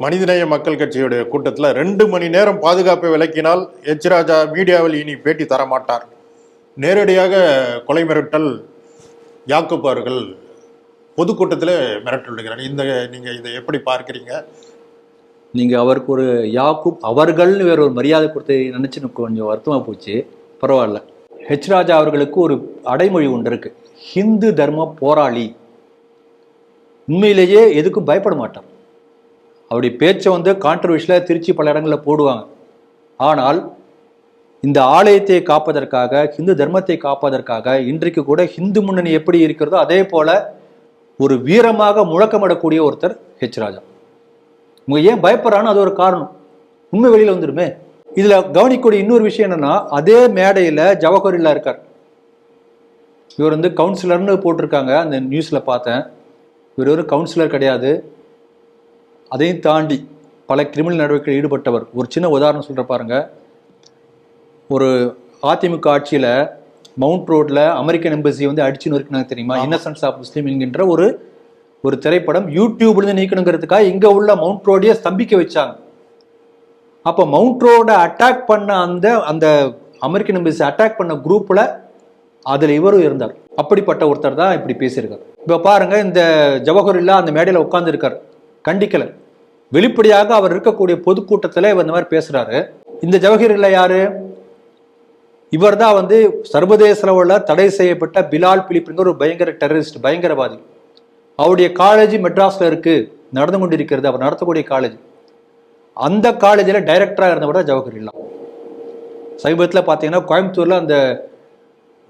மனிதநேய மக்கள் கட்சியுடைய கூட்டத்தில் ரெண்டு மணி நேரம் பாதுகாப்பை விளக்கினால் எச் ராஜா மீடியாவில் இனி பேட்டி தர மாட்டார் நேரடியாக கொலை மிரட்டல் யாக்கூப் அவர்கள் பொதுக்கூட்டத்தில் மிரட்டல் விடுகிறார் இந்த நீங்கள் இதை எப்படி பார்க்குறீங்க? நீங்கள் அவருக்கு ஒரு யாக்கு அவர்கள்னு வேற ஒரு மரியாதை கொடுத்து நினச்சி எனக்கு கொஞ்சம் வருத்தமாக போச்சு. பரவாயில்ல. ஹெச் ராஜா அவர்களுக்கு ஒரு அடைமொழி ஒன்று இருக்குது ஹிந்து தர்ம போராளி. உண்மையிலேயே எதுக்கும் பயப்பட மாட்டார் அவருடைய பேச்சை வந்து கான்ட்ரவர்ஷியலாக திருச்சி பல இடங்களில் போடுவாங்க. ஆனால் இந்த ஆலயத்தை காப்பதற்காக ஹிந்து தர்மத்தை காப்பதற்காக இன்றைக்கு கூட ஹிந்து முன்னணி எப்படி இருக்கிறதோ அதே போல ஒரு வீரமாக முழக்கமிடக்கூடிய ஒருத்தர் ஹெச் ராஜா. உங்க ஏன் பயப்படுறான்னு அது ஒரு காரணம். உண்மை வெளியில் வந்துடுமே. இதுல கவனிக்கக்கூடிய இன்னொரு விஷயம் என்னன்னா அதே மேடையில ஜவஹர்லா இருக்கார். இவர் வந்து கவுன்சிலர்னு போட்டிருக்காங்க. அந்த நியூஸ்ல பார்த்தேன். இவர் ஒரு கவுன்சிலர் கிடையாது. அதையும் தாண்டி பல கிரிமினல் நடவடிக்கையில் ஈடுபட்டவர். ஒரு சின்ன உதாரணம் சொல்ற பாருங்க. ஒரு அதிமுக ஆட்சியில மவுண்ட் ரோட்ல அமெரிக்கன் எம்பசி வந்து அடிச்சு நொறுக்கினாங்க தெரியுமா? இன்னசென்ஸ் ஆஃப் முஸ்லீம் என்கின்ற ஒரு ஒரு திரைப்படம் யூடியூப்ல இருந்து நீக்கணுங்கிறதுக்காக இங்க உள்ள மவுண்ட் ரோடையே ஸ்தம்பிக்க வச்சாங்க. அப்ப மவுண்ட் ரோட அட்டாக் பண்ண அந்த அந்த அமெரிக்கன் எம்பசி அட்டாக் பண்ண குரூப்ல அதுல இவரும் இருந்தார். அப்படிப்பட்ட ஒருத்தர் தான் இப்படி பேசியிருக்கார். இப்ப பாருங்க இந்த ஜவஹர்லா அந்த மேடையில உட்கார்ந்து இருக்கார் கண்டிக்கல. வெளிப்படையாக அவர் இருக்கக்கூடிய பொதுக்கூட்டத்தில் இவர் இந்த மாதிரி பேசுறாரு. இந்த ஜவஹர்லா யாரு? இவர் தான் வந்து சர்வதேச அளவில் தடை செய்யப்பட்ட பிலால் பிலிப்புங்கிற ஒரு பயங்கர டெரரிஸ்ட் பயங்கரவாதி. அவருடைய காலேஜ் மெட்ராஸ்ல இருக்கு. நடந்து கொண்டிருக்கிறது. அவர் நடத்தக்கூடிய காலேஜ் அந்த காலேஜில் டைரக்டராக இருந்தவர் தான் ஜவஹர்லா. சமீபத்தில் பார்த்தீங்கன்னா கோயம்புத்தூரில் அந்த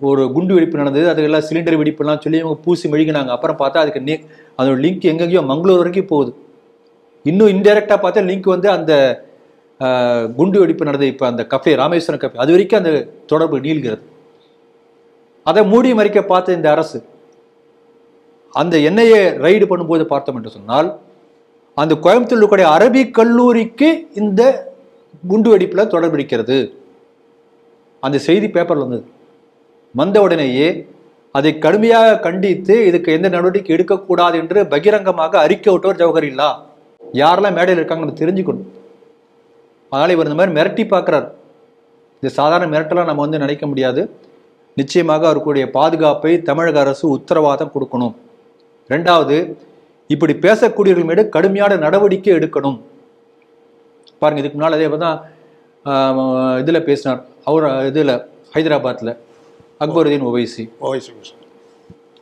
ஒரு குண்டு வெடிப்பு நடந்தது. அதுக்கெல்லாம் சிலிண்டர் வெடிப்புலாம் சொல்லி இவங்க பூசி மெழுகினாங்க. அப்புறம் பார்த்தா அதுக்கு நே அதோட லிங்க் எங்கெங்கேயோ மங்களூர் வரைக்கும் போகுது. இன்னும் இன்டெரக்டாக பார்த்தா லிங்க் வந்து அந்த குண்டு வெடிப்பு நடந்தது இப்போ அந்த கஃபே ராமேஸ்வரம் கஃபே அது வரைக்கும் அந்த தொடர்பு நீள்கிறது. அதை மூடி மறைக்க பார்த்த இந்த அரசு அந்த எண்ணெயை ரைடு பண்ணும்போது பார்த்தோம் என்று சொன்னால் அந்த கோயம்புத்தூர் இருக்கக்கூடிய அரபிக் கல்லூரிக்கு இந்த குண்டு வெடிப்பில் தொடர்பு அந்த செய்தி பேப்பரில் வந்தது. வந்த உடனேயே அதை கடுமையாக கண்டித்து இதுக்கு எந்த நடவடிக்கை எடுக்கக்கூடாது என்று பகிரங்கமாக அறிக்கை விட்டவர் ஜவஹர்லா யாரெல்லாம் மேடையில் இருக்காங்க நம்ம தெரிஞ்சுக்கணும். அதனால இவர் இந்த மாதிரி மிரட்டி பார்க்குறார். இது சாதாரண மிரட்டலாம் நம்ம வந்து நினைக்க முடியாது. நிச்சயமாக அவருக்குடைய பாதுகாப்பை தமிழக அரசு உத்தரவாதம் கொடுக்கணும். ரெண்டாவது இப்படி பேசக்கூடியவர்கள் மீது கடுமையான நடவடிக்கை எடுக்கணும். பாருங்க இதுக்கு முன்னால் அதே தான் இதில் பேசினார். அவர் இதில் ஹைதராபாத்தில் அக்பருதீன் ஒவைசி மிஷன்.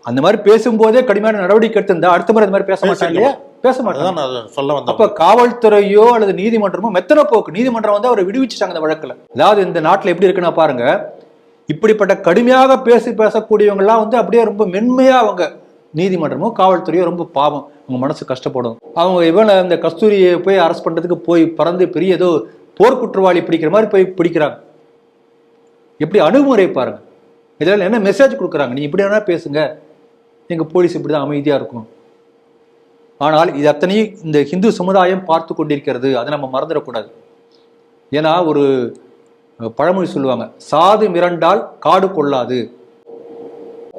அந்த மாதிரி பேசும்போதே கடுமையான நடவடிக்கை எடுத்திருந்தா அடுத்த முறை இந்த மாதிரி பேச மாட்டாங்க இல்லையா? பேச அதை சொல்ல வந்தேன். அப்ப காவல்துறையோ அல்லது நீதிமன்றமோ மெத்தன போக்கு நீதிமன்றம் வந்து அவரை விடுவிச்சுட்டாங்க இந்த வழக்குல. அதாவது இந்த நாட்டுல எப்படி இருக்குன்னா பாருங்க இப்படிப்பட்ட கடுமையாக பேசி பேசக்கூடியவங்க எல்லாம் வந்து அப்படியே ரொம்ப மென்மையா அவங்க நீதிமன்றமோ காவல்துறையோ ரொம்ப பாவம். அவங்க மனசு கஷ்டப்படும். அவங்க இவனை இந்த கஸ்தூரியை போய் அரெஸ்ட் பண்றதுக்கு போய் பறந்து பெரிய ஏதோ போர்க்குற்றவாளி பிடிக்கிற மாதிரி போய் பிடிக்கிறாங்க. எப்படி அணுகுமுறை பாருங்க. இதெல்லாம் என்ன மெசேஜ் கொடுக்குறாங்க? நீ இப்படி வேணா பேசுங்க. எங்க போலீஸ் இப்படிதான் அமைதியா இருக்கும் ஆனால் இது அத்தனையும் இந்த ஹிந்து சமுதாயம் பார்த்து கொண்டிருக்கிறது. அதை நம்ம மறந்துடக்கூடாது. ஏன்னா ஒரு பழமொழி சொல்லுவாங்க சாது மிரண்டால் காடு கொள்ளாது.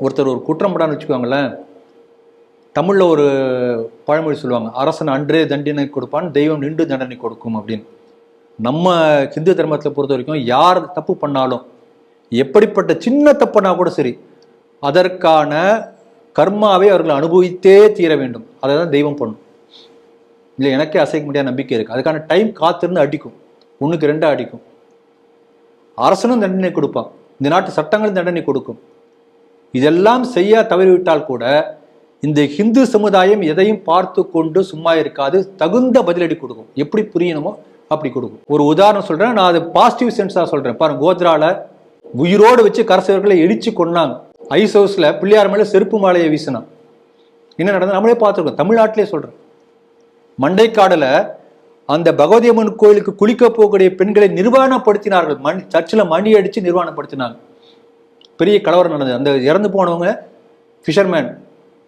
ஒருத்தர் ஒரு குற்றம் படான்னு வச்சுக்கோங்களேன் தமிழில் ஒரு பழமொழி சொல்லுவாங்க அரசன் அன்றே தண்டனை கொடுப்பான் தெய்வம் நின்று தண்டனை கொடுக்கும் அப்படின்னு. நம்ம ஹிந்து தர்மத்தை பொறுத்த வரைக்கும் யார் தப்பு பண்ணாலும் எப்படிப்பட்ட சின்ன தப்புனா கூட சரி அதற்கான கர்மாவை அவர்கள் அனுபவித்தே தீர வேண்டும். அதை தான் தெய்வம் பண்ணும். இல்லை எனக்கே அசைக்க முடியாத நம்பிக்கை இருக்குது அதுக்கான டைம் காத்திருந்து அடிக்கும். ஒன்றுக்கு ரெண்டாக அடிக்கும். அரசனும் தண்டனை கொடுப்பான். இந்த நாட்டு சட்டங்களும் தண்டனை கொடுக்கும். இதெல்லாம் செய்ய தவறிவிட்டால் கூட இந்த ஹிந்து சமுதாயம் எதையும் பார்த்து கொண்டு சும்மா இருக்காது. தகுந்த பதிலடி கொடுக்கும். எப்படி புரியணுமோ அப்படி கொடுக்கும். ஒரு உதாரணம் சொல்கிறேன் நான் அது பாசிட்டிவ் சென்ஸாக சொல்கிறேன் பாருங்க கோத்ரால உயிரோடு வச்சு கரசவர்களை இடிச்சு கொன்னாங்க. ஐஸ் ஹவுஸில் பிள்ளையார் மேல செருப்பு மாலையை வீசினான். என்ன நடந்தது? நம்மளே பார்த்துருக்கோம். தமிழ்நாட்டிலே சொல்கிறேன் மண்டைக்காடில் அந்த பகவதி அம்மன் கோயிலுக்கு குளிக்க போகக்கூடிய பெண்களை நிர்வாணப்படுத்தினார்கள். மண் சர்ச்சில் மணி அடித்து நிர்வாணப்படுத்தினாங்க. பெரிய கலவரம் நடந்தது. அந்த இறந்து போனவங்க ஃபிஷர்மேன்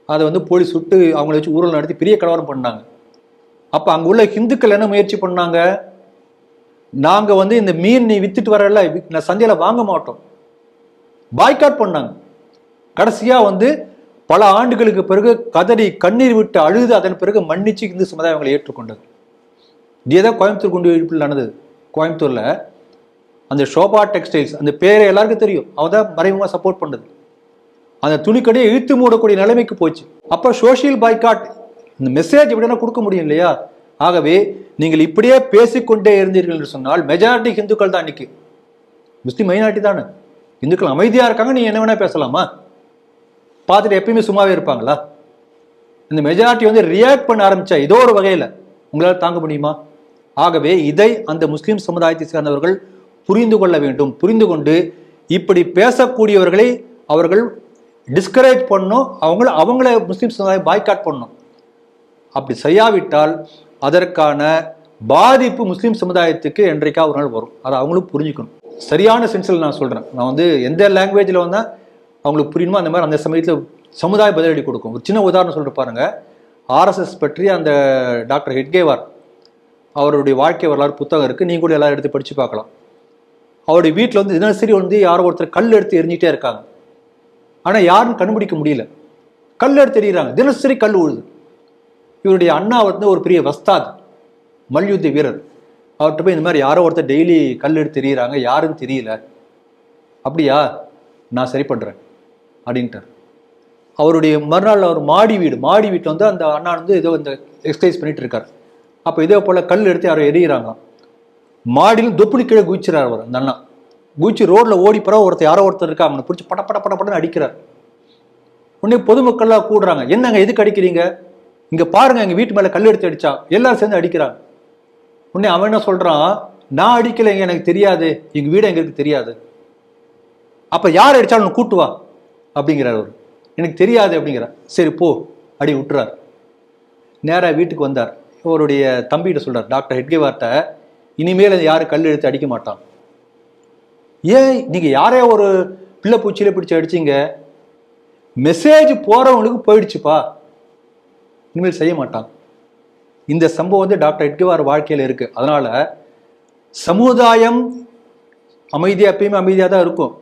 அதை வந்து போலீஸ் சுட்டு அவங்கள வச்சு ஊழல் நடத்தி பெரிய கலவரம் பண்ணாங்க. அப்போ அங்கே உள்ள ஹிந்துக்கள் என்ன முயற்சி பண்ணாங்க? நாங்கள் வந்து இந்த மீன் நீ வித்துட்டு வரல நான் சந்தையில் வாங்க மாட்டோம். பாய்காட் பண்ணாங்க. கடைசியாக வந்து பல ஆண்டுகளுக்கு பிறகு கதறி கண்ணீர் விட்டு அழுது அதன் பிறகு மன்னிச்சு இந்து சமுதாயம் அவங்களை ஏற்றுக்கொண்டது. இதே கோயம்புத்தூர் குண்டு வெடிப்பில் நடந்தது. கோயம்புத்தூர்ல அந்த ஷோபா டெக்ஸ்டைல்ஸ் அந்த பேரை எல்லாருக்கும் தெரியும். அவன் தான் மறைமுகமாக சப்போர்ட் பண்ணது. அந்த துணிக்கடையை இழுத்து மூடக்கூடிய நிலைமைக்கு போச்சு. அப்போ சோஷியல் பாய்காட் இந்த மெசேஜ் எப்படின்னா கொடுக்க முடியும் இல்லையா? ஆகவே நீங்கள் இப்படியே பேசிக்கொண்டே இருந்தீர்கள் என்று சொன்னால் மெஜாரிட்டி ஹிந்துக்கள் தான் இன்னைக்கு. முஸ்லீம் மைனாரிட்டி தானே. இந்துக்கள் அமைதியாக இருக்காங்க நீ என்ன வேணா பேசலாமா? பார்த்துட்டு எப்பயுமே சும்மாவே இருப்பாங்களா? இந்த மெஜாரிட்டி வந்து ரியாக்ட் பண்ண ஆரம்பிச்சா ஏதோ ஒரு வகையில் உங்களால் தாங்க முடியுமா? ஆகவே இதை அந்த முஸ்லீம் சமுதாயத்தை சேர்ந்தவர்கள் புரிந்து கொள்ள வேண்டும். புரிந்து கொண்டு இப்படி பேசக்கூடியவர்களை அவர்கள் டிஸ்கரேஜ் பண்ணணும். அவங்கள அவங்கள முஸ்லீம் சமுதாயம் பாய்காட் பண்ணணும். அப்படி செய்யாவிட்டால் அதற்கான பாதிப்பு முஸ்லீம் சமுதாயத்துக்கு என்றைக்கா ஒரு நாள் வரும். அதை அவங்களும் புரிஞ்சுக்கணும். சரியான சென்ஸில் நான் சொல்கிறேன் நான் வந்து எந்த லாங்குவேஜில் வந்தால் அவங்களுக்கு புரியணுமோ அந்த மாதிரி அந்த சமயத்தில் சமுதாய பதிலடி கொடுக்கும். ஒரு சின்ன உதாரணம் சொல்லிட்டு பாருங்க. ஆர்எஸ்எஸ் பற்றி அந்த டாக்டர் ஹெட்கேவார் அவருடைய வாழ்க்கை வரலாறு புத்தகம் இருக்குது நீங்க கூட எல்லோரும் எடுத்து படித்து பார்க்கலாம். அவருடைய வீட்டில் வந்து தினசரி வந்து யாரோ ஒருத்தர் கல் எடுத்து எரிஞ்சிட்டே இருக்காங்க. ஆனால் யாரும் கண்டுபிடிக்க முடியல. கல் எடுத்து எறிகிறாங்க. தினசரி கல் உழுது இவருடைய அண்ணா வந்து ஒரு பெரிய வஸ்தாத் மல்யுத்த வீரர். அவர்கிட்ட போய் இந்த மாதிரி யாரோ ஒருத்தர் டெய்லி கல் எடுத்து எறிகிறாங்க. யாருன்னு தெரியல. அப்படியா? நான் சரி பண்ணுறேன் அப்படின்ட்டார். அவருடைய மறுநாள் அவர் மாடி வீடு மாடி வீட்டில் வந்து அந்த அண்ணா வந்து ஏதோ இந்த எக்ஸசைஸ் பண்ணிட்டு இருக்கார். அப்போ இதே போல் கல் எடுத்து யாரோ எரியிறாங்க மாடியில் தொப்புனு கீழே குதிச்சுறார் அவர் அந்த அண்ணா. குதிச்சு ரோட்ல ஓடி போற ஒருத்தர் யாரோ ஒருத்தர் இருக்கா அவனை பிடிச்சி பட பட பட படன்னு அடிக்கிறார். உடனே பொதுமக்கள்லாம் கூடுறாங்க என்னங்க எதுக்கு அடிக்கிறீங்க? இங்கே பாருங்க எங்கள் வீட்டு மேலே கல் எடுத்து அடிச்சா. எல்லாரும் சேர்ந்து அடிக்கிறாங்க. உடனே அவன் என்ன சொல்கிறான் நான் அடிக்கலைங்க எனக்கு தெரியாது. எங்கள் வீடு எங்களுக்கு தெரியாது. அப்போ யார் அடித்தாலும் கூட்டுவா அப்படிங்கிறார் அவர். எனக்கு தெரியாது அப்படிங்கிறார் சரி போ. அப்படி விட்டுறார். நேராக வீட்டுக்கு வந்தார். அவருடைய தம்பிகிட்ட சொல்கிறார் டாக்டர் ஹெட்கேவார்ட்ட இனிமேல் யாரும் கல் எடுத்து அடிக்க மாட்டான். ஏன் நீங்கள் யாரையோ ஒரு பிள்ளை பூச்சியில் பிடிச்சி அடிச்சீங்க. மெசேஜ் போகிறவங்களுக்கு போயிடுச்சுப்பா. இனிமேல் செய்ய மாட்டான். இந்த சம்பவம் வந்து டாக்டர் எட்கவார் வாழ்க்கையில் இருக்குது அதனால் சமுதாயம் அமைதியாக எப்பயுமே அமைதியாக தான் இருக்கும்.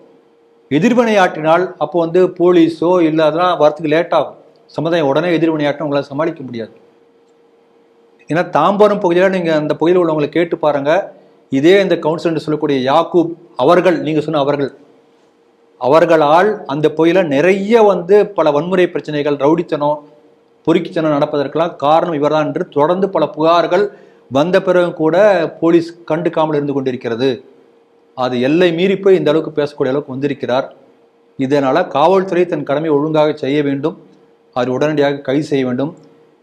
எதிர்வினையாற்றினால் அப்போ வந்து போலீஸோ இல்லை அதெல்லாம் வரத்துக்கு லேட் ஆகும். சமுதாயம் உடனே எதிர்வினையாட்டம் உங்களால் சமாளிக்க முடியாது. ஏன்னா தாம்பரம் பகுதியில் நீங்கள் அந்த பகுதியில் உள்ளவங்களை கேட்டு பாருங்க. இதே இந்த கவுன்சிலர் சொல்லக்கூடிய யாக்கூப் அவர்கள் நீங்கள் சொன்ன அவர்கள் அவர்களால் அந்த பகுதியில் நிறைய வந்து பல வன்முறை பிரச்சனைகள் ரவுடித்தனம் பொறுக்கித்தனம் நடப்பதற்கெல்லாம் காரணம் இவர்தான் என்று தொடர்ந்து பல புகார்கள் வந்த பிறகு கூட போலீஸ் கண்டுக்காமல் இருந்து கொண்டிருக்கிறது. அது எல்லை மீறி போய் இந்த அளவுக்கு பேசக்கூடிய அளவுக்கு வந்திருக்கிறார். இதனால் காவல்துறை தன் கடமை ஒழுங்காக செய்ய வேண்டும். அது உடனடியாக கைது செய்ய வேண்டும்.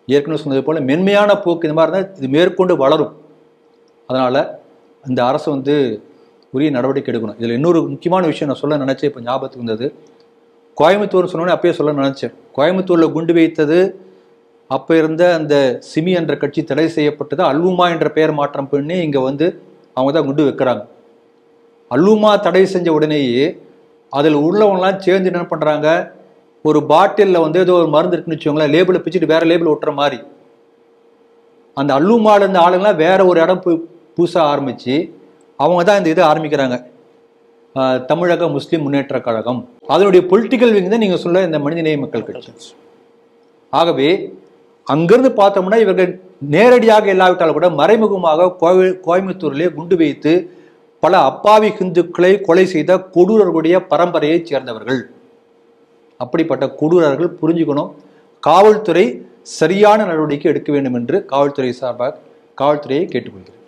ஏற்கனவே சொன்னது போல் மென்மையான போக்கு இந்த மாதிரி இருந்தால் இது மேற்கொண்டு வளரும். அதனால் இந்த அரசு வந்து உரிய நடவடிக்கை எடுக்கணும். இதில் இன்னொரு முக்கியமான விஷயம் நான் சொல்ல நினச்சேன் இப்போ ஞாபகத்துக்கு வந்தது. கோயம்புத்தூர்னு சொன்னோன்னே அப்பயே சொல்ல நினச்சேன். கோயம்புத்தூரில் குண்டு வைத்தது அப்போ இருந்த அந்த சிமி என்ற கட்சி தடை செய்யப்பட்டது அல்வுமா என்ற பெயர் மாற்றம் பண்ணி இங்கே வந்து அவங்க தான் குண்டு வைக்கிறாங்க. அல்லுமா தடை செஞ்ச உடனேயே அதில் உள்ளவங்களாம் சேர்ந்து என்ன பண்ணுறாங்க ஒரு பாட்டிலில் வந்து ஏதோ ஒரு மருந்து இருக்குன்னு வச்சுக்கோங்களேன் லேபிளை பிச்சுட்டு வேறு லேபிள் ஒட்டுற மாதிரி. அந்த அல்லுமாவில் இருந்த ஆளுங்களாம் வேற ஒரு இடம் புதுசாக ஆரம்பித்து அவங்க தான் இந்த இதை ஆரம்பிக்கிறாங்க. தமிழக முஸ்லீம் முன்னேற்ற கழகம். அதனுடைய பொலிட்டிக்கல் விங் தான் நீங்கள் சொல்ல இந்த மனிதநேய மக்கள் கட்சி. ஆகவே அங்கிருந்து பார்த்தோம்னா இவர்கள் நேரடியாக இல்லாவிட்டாலும் கூட மறைமுகமாக கோவை கோயம்புத்தூர்லேயே குண்டு வைத்து பல அப்பாவி ஹிந்துக்களை கொலை செய்த கொடூரர்களுடைய பரம்பரையைச் சேர்ந்தவர்கள். அப்படிப்பட்ட கொடூரர்கள் புரிஞ்சுக்கணும். காவல்துறை சரியான நடவடிக்கை எடுக்க வேண்டும் என்று காவல்துறை சார்பாக காவல்துறையை கேட்டுக்கொள்கிறேன்.